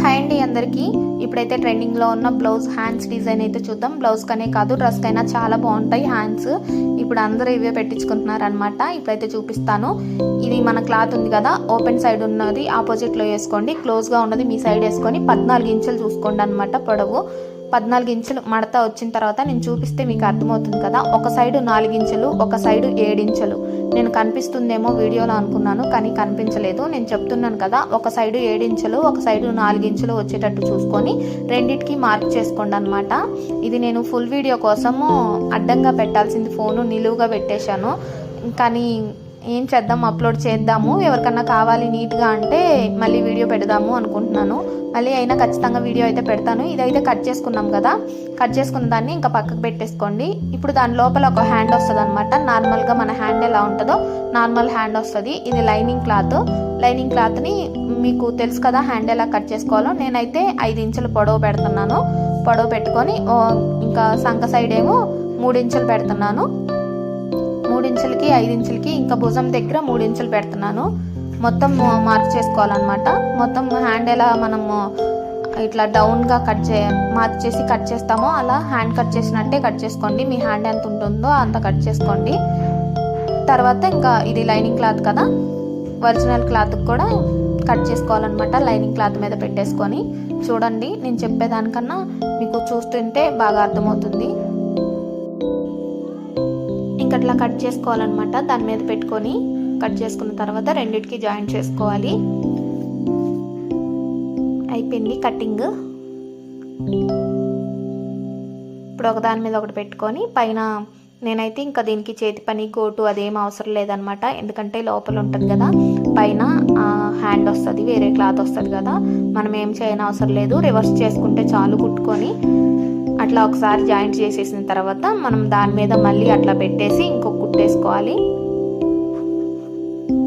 Hi అండి అందరికీ. ఇప్పుడైతే ట్రెండింగ్లో ఉన్న బ్లౌజ్ హ్యాండ్స్ డిజైన్ అయితే చూద్దాం. బ్లౌజ్ కనే కాదు డ్రెస్ కైనా చాలా బాగుంటాయి హ్యాండ్స్ ఇప్పుడు అందరూ ఇవే పెట్టించుకుంటున్నారు అనమాట ఇప్పుడైతే చూపిస్తాను. ఇది మన క్లాత్ ఉంది కదా ఓపెన్ సైడ్ ఉన్నది ఆపోజిట్లో వేసుకోండి. క్లోజ్గా ఉన్నది మీ సైడ్ వేసుకొని పద్నాలుగు ఇంచులు చూసుకోండి అనమాట పొడవు. పద్నాలుగు ఇంచులు మడత వచ్చిన తర్వాత నేను చూపిస్తే మీకు అర్థమవుతుంది కదా. ఒక సైడు నాలుగు ఒక సైడు ఏడించలు నేను కనిపిస్తుందేమో వీడియోలో అనుకున్నాను కానీ కనిపించలేదు. నేను చెప్తున్నాను కదా ఒక సైడు ఏడించలు ఒక సైడు నాలుగించలు వచ్చేటట్టు చూసుకొని రెండింటికి మార్క్ చేసుకోండి అనమాట ఇది నేను ఫుల్ వీడియో కోసము అడ్డంగా పెట్టాల్సింది ఫోను నిలువుగా పెట్టేశాను. కానీ ఏం చేద్దాం అప్లోడ్ చేద్దాము. ఎవరికన్నా కావాలి నీట్గా అంటే మళ్ళీ వీడియో పెడదాము అనుకుంటున్నాను. మళ్ళీ అయినా ఖచ్చితంగా వీడియో అయితే పెడతాను. ఇదైతే కట్ చేసుకున్నాం కదా. కట్ చేసుకున్న దాన్ని ఇంకా పక్కకు పెట్టేసుకోండి. ఇప్పుడు దాని లోపల ఒక హ్యాండ్ వస్తుంది అనమాట నార్మల్గా మన హ్యాండ్ ఎలా ఉంటుందో నార్మల్ హ్యాండ్ వస్తుంది. ఇది లైనింగ్ క్లాత్ లైనింగ్ క్లాత్ని మీకు తెలుసు కదా హ్యాండ్ ఎలా కట్ చేసుకోవాలో. నేనైతే ఐదు ఇంచులు పొడవు పెడుతున్నాను. పొడవు పెట్టుకొని ఇంకా సంక సైడ్ ఏమో మూడు ఇంచులు పెడుతున్నాను. మూడించులకి ఐదించులకి ఇంకా భుజం దగ్గర మూడించులు పెడుతున్నాను. మొత్తం మార్క్ చేసుకోవాలన్నమాట. మొత్తం హ్యాండ్ ఎలా మనము ఇట్లా డౌన్గా కట్ చే మార్క్ చేసి కట్ చేస్తామో అలా హ్యాండ్ కట్ చేసినట్టే కట్ చేసుకోండి. మీ హ్యాండ్ ఎంత ఉంటుందో అంత కట్ చేసుకోండి. తర్వాత ఇంకా ఇది లైనింగ్ క్లాత్ కదా ఒరిజినల్ క్లాత్ కూడా కట్ చేసుకోవాలన్నమాట లైనింగ్ క్లాత్ మీద పెట్టేసుకొని. చూడండి నేను చెప్పేదానికన్నా మీకు చూస్తుంటే బాగా అర్థమవుతుంది. ఇంకట్లా కట్ చేసుకోవాలన్నమాట. దాని మీద పెట్టుకొని కట్ చేసుకున్న తర్వాత రెండింటికి జాయింట్ చేసుకోవాలి. అయిపోయింది కటింగ్ ఇప్పుడు ఒక దాని మీద ఒకటి పెట్టుకొని పైన నేనైతే ఇంకా దీనికి చేతి పని గోటు అదేం అవసరం లేదనమాట ఎందుకంటే లోపల ఉంటుంది కదా. పైన హ్యాండ్ వస్తుంది వేరే క్లాత్ వస్తుంది కదా. మనం ఏం చేయని అవసరం లేదు. రివర్స్ చేసుకుంటే చాలు కుట్టుకొని అట్లా ఒకసారి జాయింట్ చేసేసిన తర్వాత మనం దాని మీద మళ్ళీ అట్లా పెట్టేసి ఇంకొక కుట్టేసుకోవాలి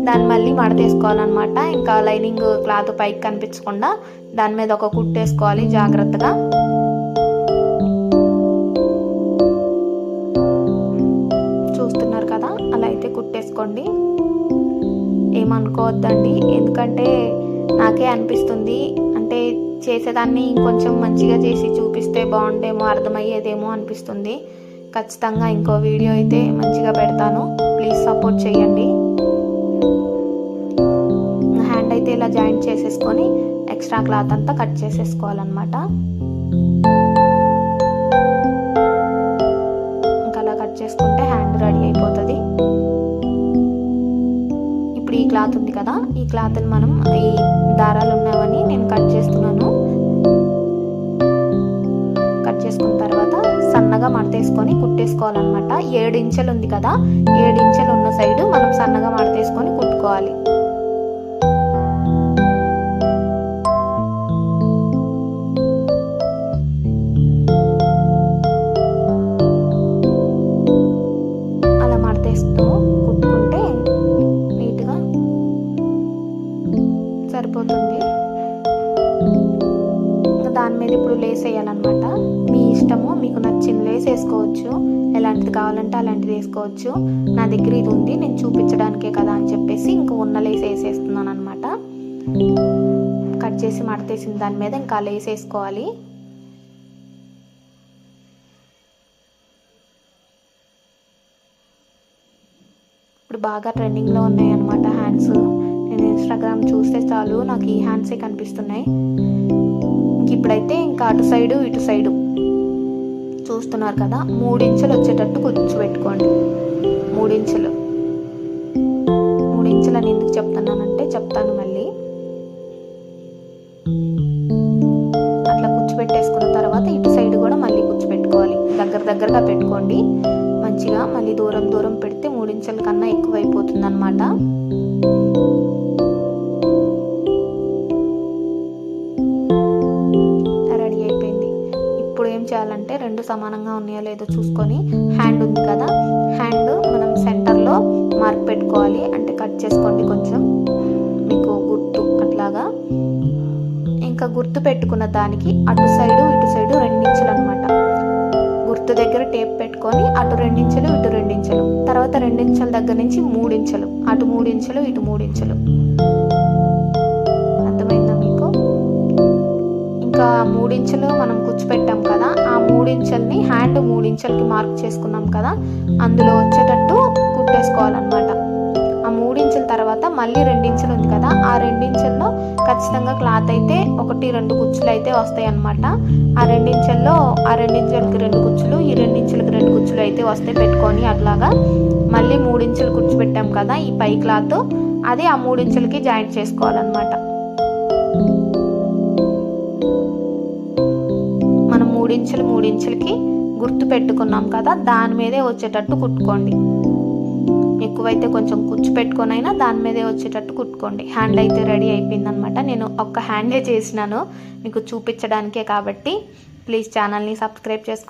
దాన్ని మళ్ళీ మడతేసుకోవాలన్నమాట ఇంకా లైనింగ్ క్లాత్ పైకి కనిపించకుండా దాని మీద ఒక కుట్టేసుకోవాలి జాగ్రత్తగా. చూస్తున్నారు కదా? అలా అయితే కుట్టేసుకోండి ఏమనుకోవద్దండి. ఎందుకంటే నాకే అనిపిస్తుంది. అంటే చేసేదాన్ని ఇంకొంచెం మంచిగా చేసి చూపి చూపిస్తే బాగుండేమో అర్థమయ్యేదేమో అనిపిస్తుంది. ఖచ్చితంగా ఇంకో వీడియో అయితే మంచిగా పెడతాను. ప్లీజ్ సపోర్ట్ చేయండి. హ్యాండ్ అయితే ఇలా జాయింట్ చేసేసుకొని ఎక్స్ట్రా క్లాత్ అంతా కట్ చేసేసుకోవాలన్నమాట. ఇంకా అలా కట్ చేసుకుంటే హ్యాండ్ రెడీ అయిపోతుంది. ఇప్పుడు ఈ క్లాత్ ఉంది కదా ఈ క్లాత్ని మనం ఈ దారాలు ఉన్నవన్నీ సన్నగా మడతేసుకొని కుట్టేసుకోవాలన్నమాట. ఏడు ఇంచెలు ఉంది కదా ఏడు ఇంచెలు ఉన్న సైడు మనం సన్నగా మడతేసుకొని కుట్టుకోవాలి. అలా కుట్టుకుంటే నీట్గా సరిపోతుంది. ఇంకా దాని మీద ఇప్పుడు లేస్ వేయాలన్నమాట ఇష్టము మీకు నచ్చిన లేస్ వేసుకోవచ్చు. ఎలాంటిది కావాలంటే అలాంటిది వేసుకోవచ్చు. నా దగ్గర ఇది ఉంది నేను చూపించడానికే కదా అని చెప్పేసి ఇంకా ఉన్న లేస్ వేసేస్తున్నాను అనమాట కట్ చేసి మడతేసిన దాని మీద ఇంకా లేస్ వేసుకోవాలి. ఇప్పుడు బాగా ట్రెండింగ్లో ఉన్నాయి అనమాట హ్యాండ్స్ నేను ఇన్స్టాగ్రామ్ చూస్తే చాలు నాకు ఈ హ్యాండ్సే కనిపిస్తున్నాయి. ఇంక ఇప్పుడైతే ఇంకా అటు సైడు ఇటు సైడు చూస్తున్నారు కదా మూడించులు వచ్చేటట్టు కూర్చోబెట్టుకోండి. మూడించులు. మూడించులు అని ఎందుకు చెప్తున్నానంటే చెప్తాను మళ్ళీ. అట్లా కూర్చోబెట్టేసుకున్న తర్వాత ఇటు సైడ్ కూడా మళ్ళీ కూర్చోబెట్టుకోవాలి. దగ్గర దగ్గరగా పెట్టుకోండి. మంచిగా మళ్ళీ దూరం దూరం పెడితే మూడించెల కన్నా ఎక్కువ అయిపోతుంది అనమాట ఏం చేయాలంటే రెండు సమానంగా ఉన్నాయో లేదో చూసుకొని హ్యాండ్ ఉంది కదా హ్యాండ్ మనం సెంటర్లో మార్క్ పెట్టుకోవాలి. అంటే కట్ చేసుకోండి కొంచెం. మీకు గుర్తు అట్లాగా. ఇంకా గుర్తు పెట్టుకున్న దానికి అటు సైడు ఇటు సైడు రెండించులు అనమాట గుర్తు దగ్గర టేప్ పెట్టుకొని అటు రెండించులు ఇటు రెండించులు. తర్వాత రెండించుల దగ్గర నుంచి మూడించులు. అటు మూడించులు ఇటు మూడించులు. మూడించులు మనం కూర్చోపెట్టాం కదా ఆ మూడించెల్ని హ్యాండ్ మూడించెలకి మార్క్ చేసుకున్నాం కదా అందులో వచ్చేటట్టు కుట్టేసుకోవాలన్నమాట ఆ మూడించుల తర్వాత మళ్ళీ రెండించులు ఉంది కదా ఆ రెండించెల్లో ఖచ్చితంగా క్లాత్ అయితే ఒకటి రెండు కుచ్చులు అయితే వస్తాయి అన్నమాట ఆ రెండించెల్లో ఆ రెండించెలకి రెండు కుచ్చులు ఈ రెండించెలకి రెండు కుచ్చులు అయితే వస్తాయి పెట్టుకొని అట్లాగా మళ్ళీ మూడించులు కూర్చోబెట్టాం కదా ఈ పై క్లాత్ అది ఆ మూడించెలకి జాయింట్ చేసుకోవాలన్నమాట. మూడించులు మూడించులకి గుర్తు పెట్టుకున్నాం కదా దాని మీదే వచ్చేటట్టు కుట్టుకోండి. ఎక్కువైతే కొంచెం కుచ్చు పెట్టుకొనైనా దాని మీదే వచ్చేటట్టు కుట్టుకోండి. హ్యాండ్ అయితే రెడీ అయిపోయిందనమాట. నేను ఒక్క హ్యాండే చేసినాను. మీకు చూపించడానికే కాబట్టి ప్లీజ్ ఛానల్ని సబ్స్క్రైబ్ చేసుకోండి